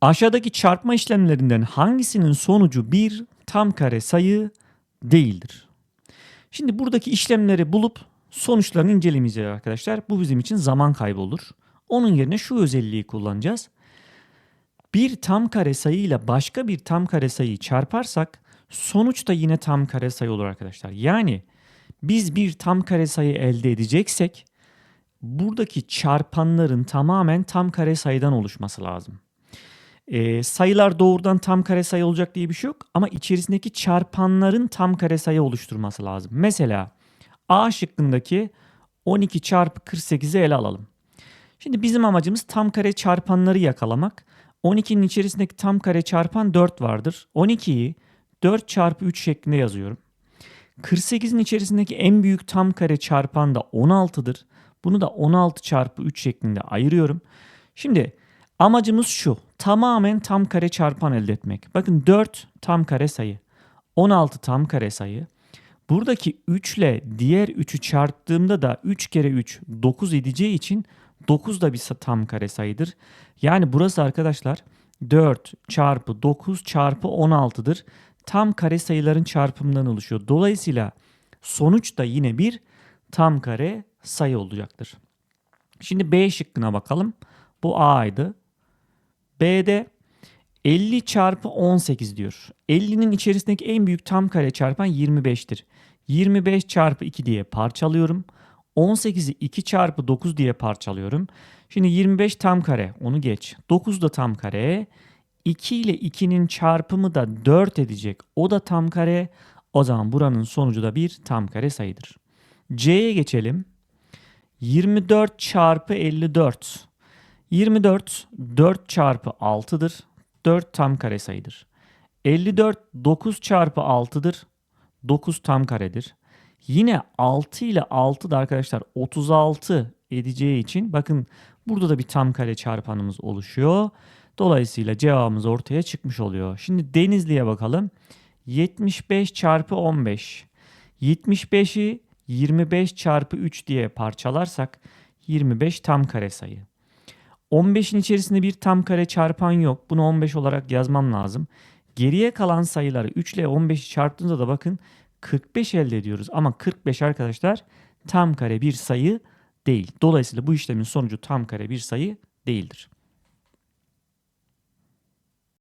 Aşağıdaki çarpma işlemlerinden hangisinin sonucu bir tam kare sayı değildir? Şimdi buradaki işlemleri bulup sonuçlarını incelemeyeceğiz arkadaşlar. Bu bizim için zaman kaybı olur. Onun yerine şu özelliği kullanacağız. Bir tam kare sayıyla başka bir tam kare sayıyı çarparsak sonuç da yine tam kare sayı olur arkadaşlar. Yani biz bir tam kare sayı elde edeceksek buradaki çarpanların tamamen tam kare sayıdan oluşması lazım. Ee, sayılar doğrudan tam kare sayı olacak diye bir şey yok ama içerisindeki çarpanların tam kare sayı oluşturması lazım. Mesela A şıkkındaki 12 çarpı 48'i ele alalım. Şimdi bizim amacımız tam kare çarpanları yakalamak. 12'nin içerisindeki tam kare çarpan 4 vardır. 12'yi 4 çarpı 3 şeklinde yazıyorum. 48'in içerisindeki en büyük tam kare çarpan da 16'dır. Bunu da 16 çarpı 3 şeklinde ayırıyorum. Şimdi amacımız şu. Tamamen tam kare çarpan elde etmek. Bakın 4 tam kare sayı. 16 tam kare sayı. Buradaki 3 ile diğer 3'ü çarptığımda da 3 kere 3 9 edeceği için 9 da bir tam kare sayıdır. Yani burası arkadaşlar 4 çarpı 9 çarpı 16'dır. Tam kare sayıların çarpımından oluşuyor. Dolayısıyla sonuç da yine bir tam kare sayı olacaktır. Şimdi B şıkkına bakalım. Bu A'ydı. B'de 50 çarpı 18 diyor. 50'nin içerisindeki en büyük tam kare çarpan 25'tir. 25 çarpı 2 diye parçalıyorum. 18'i 2 çarpı 9 diye parçalıyorum. Şimdi 25 tam kare onu geç. 9 da tam kare. 2 ile 2'nin çarpımı da 4 edecek. O da tam kare. O zaman buranın sonucu da bir tam kare sayıdır. C'ye geçelim. 24 çarpı 54. 24 4 çarpı 6'dır. 4 tam kare sayıdır. 54 9 çarpı 6'dır. 9 tam karedir. Yine 6 ile 6 da arkadaşlar 36 edeceği için bakın burada da bir tam kare çarpanımız oluşuyor. Dolayısıyla cevabımız ortaya çıkmış oluyor. Şimdi Denizli'ye bakalım. 75 çarpı 15. 75'i 25 çarpı 3 diye parçalarsak 25 tam kare sayı. 15'in içerisinde bir tam kare çarpan yok. Bunu 15 olarak yazmam lazım. Geriye kalan sayıları 3 ile 15'i çarptığında da bakın 45 elde ediyoruz. Ama 45 arkadaşlar tam kare bir sayı değil. Dolayısıyla bu işlemin sonucu tam kare bir sayı değildir.